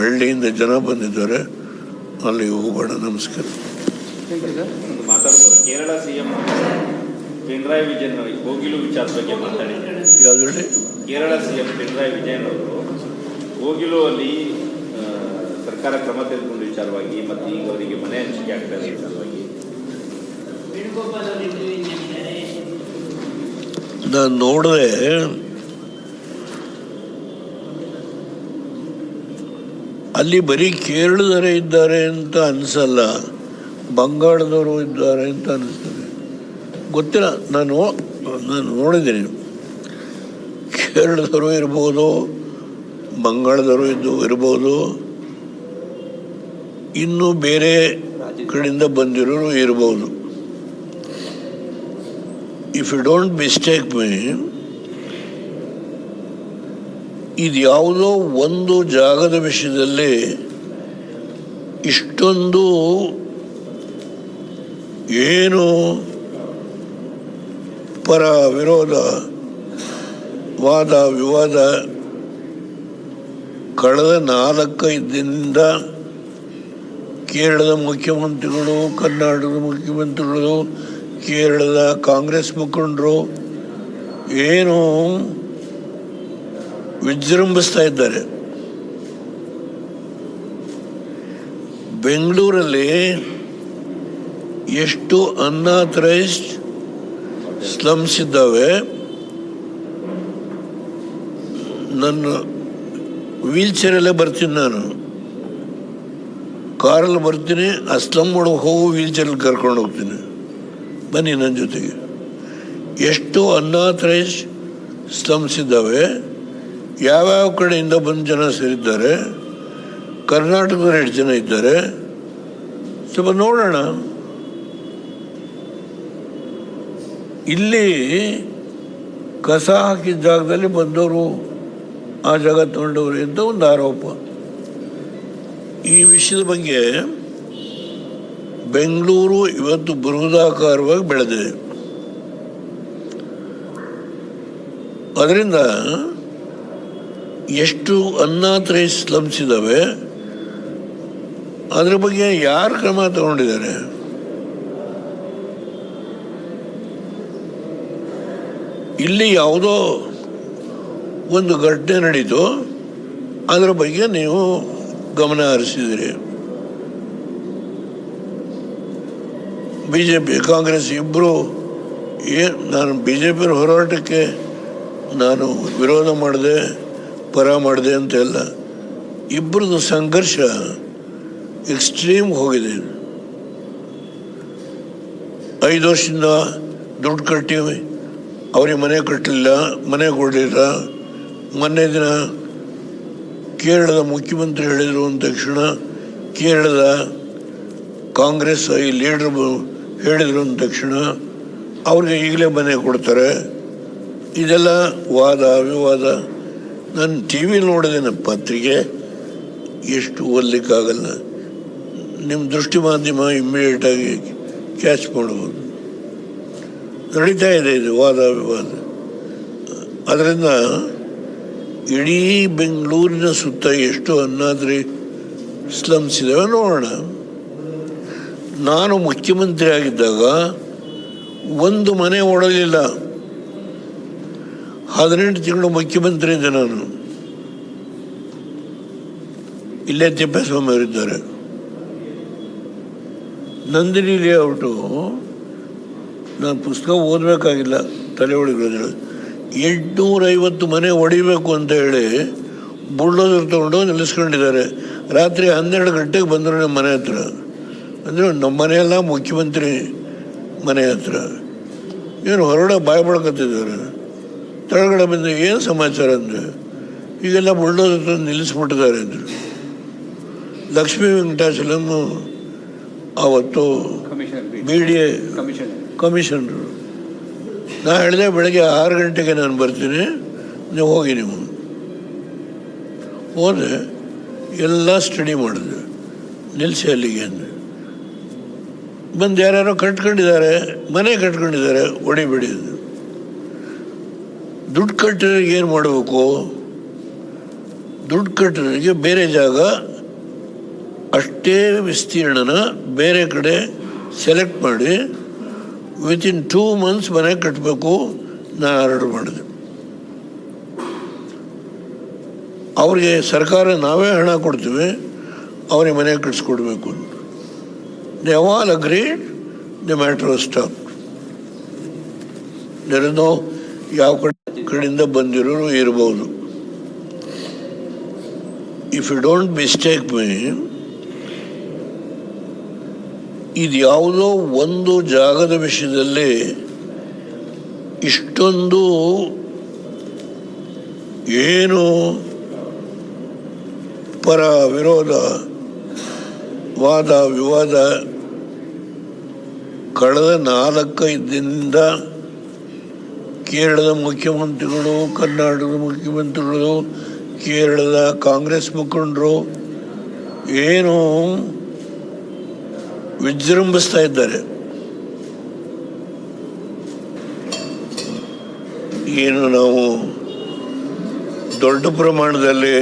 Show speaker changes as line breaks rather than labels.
ಹಳ್ಳಿಯಿಂದ ಜನ ಬಂದಿದ್ದಾರೆ ಅಲ್ಲಿ ಹೋಗೋಣ ನಮಸ್ಕಾರ.
ಒಂದು ಮಾತಾಡ್ಬೋದು ಕೇರಳ ಸಿಎಂ ಪಿಣರಾಯಿ ವಿಜಯನ್ ಕೋಗಿಲು ವಿಚಾರದ ಬಗ್ಗೆ ಮಾತಾಡಿದ್ದಾರೆ
ಯಾವುದ್ರಲ್ಲಿ?
ಕೇರಳ ಸಿಎಂ ಪಿಣರಾಯಿ ವಿಜಯನ್ ಅವರು ಗೋಗಿಲು ಅಲ್ಲಿ ಸರ್ಕಾರ ಕ್ರಮ ತೆಗೆದುಕೊಂಡ ವಿಚಾರವಾಗಿ ಮತ್ತು ಈಗ ಅವರಿಗೆ ಮನೆ ಹಂಚಿಕೆ ಆಗ್ತಾ ಇದೆ ವಿಚಾರವಾಗಿ.
ನಾನು ನೋಡಿದೆ ಅಲ್ಲಿ ಬರೀ ಕೇರಳದವರೇ ಇದ್ದಾರೆ ಅಂತ ಅನಿಸಲ್ಲ, ಬಂಗಾಳದವರು ಇದ್ದಾರೆ ಅಂತ ಅನಿಸ್ತದೆ. ಗೊತ್ತಿಲ್ಲ, ನಾನು ನಾನು ನೋಡಿದ್ದೀನಿ. ಕೇರಳದವರು ಇರ್ಬೋದು, ಬಂಗಾಳದವರು ಇದ್ದು, ಇರ್ಬೋದು, ಇನ್ನು ಬೇರೆ ಕಡೆಯಿಂದ ಬಂದಿರೋರು ಇರ್ಬೋದು. If you don't mistake me ಇದು ಯಾವುದೋ ಒಂದು ಜಾಗದ ವಿಷಯದಲ್ಲಿ ಇಷ್ಟೊಂದು ಏನು ಪರ ವಿರೋಧ, ವಾದ, ವಿವಾದ ಕಳೆದ ನಾಲ್ಕೈದು ಕೇರಳದ ಮುಖ್ಯಮಂತ್ರಿಗಳು, ಕರ್ನಾಟಕದ ಮುಖ್ಯಮಂತ್ರಿಗಳು, ಕೇರಳದ ಕಾಂಗ್ರೆಸ್ ಮುಖಂಡರು ಏನು ವಿಜೃಂಭಿಸ್ತಾ ಇದ್ದಾರೆ. ಬೆಂಗಳೂರಲ್ಲಿ ಎಷ್ಟು ಅನ್ಆಥರೈಸ್ಡ್ ಸ್ಲಮ್ಸ್ ಇದ್ದಾವೆ? ನನ್ನ ವೀಲ್ ಚೇರಲ್ಲೇ ಬರ್ತೀನಿ ನಾನು. ಕಾರಲ್ಲಿ ಬರ್ತೀನಿ, ಆ ಸ್ಲಮ್ ಒಳಗೆ ಹೋಗು ವೀಲ್ ಚೇರಲ್ಲಿ ಕರ್ಕೊಂಡು ಹೋಗ್ತೀನಿ. ಬನ್ನಿ ನನ್ನ ಜೊತೆಗೆ. ಎಷ್ಟು ಅನ್ಆಥರೈಸ್ಡ್ ಸ್ಲಮ್ಸ್ ಇದ್ದಾವೆ? ಯಾವ್ಯಾವ ಕಡೆಯಿಂದ ಬಂದು ಜನ ಸೇರಿದ್ದಾರೆ ಕರ್ನಾಟಕದ ಎಷ್ಟು ಜನ ಇದ್ದಾರೆ, ಸ್ವಲ್ಪ ನೋಡೋಣ. ಇಲ್ಲಿ ಕಸ ಹಾಕಿದ ಜಾಗದಲ್ಲಿ ಬಂದವರು, ಆ ಜಾಗ ತಗೊಂಡವರು ಅಂತ ಒಂದು ಆರೋಪ. ಈ ವಿಷಯದ ಬಗ್ಗೆ ಬೆಂಗಳೂರು ಇವತ್ತು ಬೃಹದಾಕಾರವಾಗಿ ಬೆಳೆದಿದೆ. ಅದರಿಂದ ಎಷ್ಟು ಅನ್ನ ಸ್ಲಮ್ಸ್ ಇದ್ದಾವೆ ಅದರ ಬಗ್ಗೆ ಯಾರು ಕ್ರಮ ತಗೊಂಡಿದ್ದಾರೆ? ಇಲ್ಲಿ ಯಾವುದೋ ಒಂದು ಘಟನೆ ನಡೀತು, ಅದರ ಬಗ್ಗೆ ನೀವು ಗಮನ ಹರಿಸಿದಿರಿ. ಬಿ ಜೆ ಪಿ ಕಾಂಗ್ರೆಸ್ ಇಬ್ಬರು ಏ, ನಾನು ಬಿ ಜೆ ಪಿಯ ಹೋರಾಟಕ್ಕೆ ನಾನು ವಿರೋಧ ಮಾಡಿದೆ. ಪರ ಮಾಡಿದೆ ಅಂತ ಎಲ್ಲ. ಇಬ್ಬರದ್ದು ಸಂಘರ್ಷ ಎಕ್ಸ್ಟ್ರೀಮ್ ಹೋಗಿದೆ. ಐದು ವರ್ಷದಿಂದ ದುಡ್ಡು ಕಟ್ಟಿ ಅವ್ರಿಗೆ ಮನೆ ಕಟ್ಟಲಿಲ್ಲ, ಮನೆ ಕೊಡಲಿಲ್ಲ. ಮೊನ್ನೆ ದಿನ ಕೇರಳದ ಮುಖ್ಯಮಂತ್ರಿ ಹೇಳಿದರು ಅಂದ ತಕ್ಷಣ ಕೇರಳದ ಕಾಂಗ್ರೆಸ್ ಈ ಲೀಡರ್ ಹೇಳಿದರು ಅಂದ ತಕ್ಷಣ ಅವ್ರಿಗೆ ಈಗಲೇ ಮನೆ ಕೊಡ್ತಾರೆ. ಇದೆಲ್ಲ ವಾದ ವಿವಾದ ನಾನು ಟಿ ವಿ ನೋಡಿದ್ದೇನೆ ಪತ್ರಿಕೆ ಎಷ್ಟು ಓದಲಿಕ್ಕಾಗಲ್ಲ. ನಿಮ್ಮ ದೃಷ್ಟಿ ಮಾಧ್ಯಮ ಇಮ್ಮಿಡಿಯೇಟಾಗಿ ಕ್ಯಾಚ್ ಮಾಡ್ಬೋದು. ನಡೀತಾ ಇದೆ ಇದು ವಾದ ವಿವಾದ. ಅದರಿಂದ ಇಡೀ ಬೆಂಗಳೂರಿನ ಸುತ್ತ ಎಷ್ಟು ಅನ್ನಾದ್ರಿ ಸ್ಲಮ್ಸ್ ಇದಾವೆ ನೋಡೋಣ. ನಾನು ಮುಖ್ಯಮಂತ್ರಿ ಆಗಿದ್ದಾಗ ಒಂದು ಮನೆ ಓಡಲಿಲ್ಲ ಹದಿನೆಂಟು ತಿಂಗಳು ಮುಖ್ಯಮಂತ್ರಿ ಇದ್ದೆ ನಾನು. ಇಲ್ಲೇ ತಿಪ್ಪೇಸ್ವಾಮಿ ಅವರಿದ್ದಾರೆ. ನಂದಿನಿ ಲೇಔಟು ನಾನು ಪುಸ್ತಕ ಓದಬೇಕಾಗಿಲ್ಲ, ತಲೆ ಒಳಗೆ ಎಂಟುನೂರೈವತ್ತು ಮನೆ ಹೊಡಿಬೇಕು ಅಂತ ಹೇಳಿ ಬುಲ್ಡೋಸರ್ ತೊಗೊಂಡು ನಿಲ್ಲಿಸ್ಕೊಂಡಿದ್ದಾರೆ. ರಾತ್ರಿ ಹನ್ನೆರಡು ಗಂಟೆಗೆ ಬಂದರು ನಮ್ಮ ಮನೆ ಹತ್ರ. ಅಂದರೆ ನಮ್ಮ ಮನೆಯೆಲ್ಲ ಮುಖ್ಯಮಂತ್ರಿ ಮನೆ ಹತ್ರ. ಏನು ಹೊರಗಡೆ ಬಾಯ್ ಬಳ್ಕತ್ತಿದ್ದಾರೆ ಕೆಳಗಡೆ ಬಂದ ಏನು ಸಮಾಚಾರ ಅಂದರೆ ಈಗೆಲ್ಲ ಬುಲ್ಡೋಸರ್ ತಂದು ನಿಲ್ಲಿಸ್ಬಿಟ್ಟಿದ್ದಾರೆ ಅಂದರು. ಲಕ್ಷ್ಮೀ ವೆಂಕಟಾಚಲಂ ಆವತ್ತು ಬಿ ಡಿ ಎ ಕಮಿಷನರು ನಾ ಹೇಳಿದೆ ಬೆಳಗ್ಗೆ ಆರು ಗಂಟೆಗೆ ನಾನು ಬರ್ತೀನಿ ನೀವು ಹೋಗಿ ನೀವು ಹೋದೆ ಎಲ್ಲ ಸ್ಟಡಿ ಮಾಡಿದೆ. ನಿಲ್ಲಿಸಿ ಅಲ್ಲಿಗೆ ಅಂದೆ. ಬಂದು ಯಾರ್ಯಾರೋ ಕಟ್ಕೊಂಡಿದ್ದಾರೆ ಮನೆ ಕಟ್ಕೊಂಡಿದ್ದಾರೆ ಹೊಡಿಬೇಡಿ ಅಂದ್ರು. ದುಡ್ಡು ಕಟ್ಟಿದ್ರೆ ಏನು ಮಾಡಬೇಕು? ದುಡ್ಡು ಕಟ್ಟಿರೋರಿಗೆ ಬೇರೆ ಜಾಗ, ಅಷ್ಟೇ ವಿಸ್ತೀರ್ಣನ ಬೇರೆ ಕಡೆ ಸೆಲೆಕ್ಟ್ ಮಾಡಿ ವಿತಿನ್ ಟೂ ಮಂತ್ಸ್ ಮನೆ ಕಟ್ಟಬೇಕು ನಾನು ಆರ್ಡರ್ ಮಾಡಿದೆ. ಅವರಿಗೆ ಸರ್ಕಾರ ನಾವೇ ಹಣ ಕೊಡ್ತೀವಿ, ಅವ್ರಿಗೆ ಮನೆ ಕಟ್ಸ್ಕೊಡ್ಬೇಕು ಅಂತ. They all agreed the matter stop ಯಾವ ಕಡೆ ಕಡೆಯಿಂದ ಬಂದಿರೋರು ಇರಬಹುದು if you don't mistake me ಇದು ಯಾವುದೋ ಒಂದು ಜಾಗದ ವಿಷಯದಲ್ಲಿ ಇಷ್ಟೊಂದು ಏನು ಪರ ವಿರೋಧ, ವಾದ ವಿವಾದ ಕಳೆದ ನಾಲ್ಕೈದು ದಿನದಿಂದ ಕೇರಳದ ಮುಖ್ಯಮಂತ್ರಿಗಳು ಕರ್ನಾಟಕದ ಮುಖ್ಯಮಂತ್ರಿಗಳು ಕೇರಳದ ಕಾಂಗ್ರೆಸ್ ಮುಖಂಡರು ಏನು ವಿಜೃಂಭಿಸ್ತಾ ಇದ್ದಾರೆ. ಏನು ನಾವು ದೊಡ್ಡ ಪ್ರಮಾಣದಲ್ಲಿ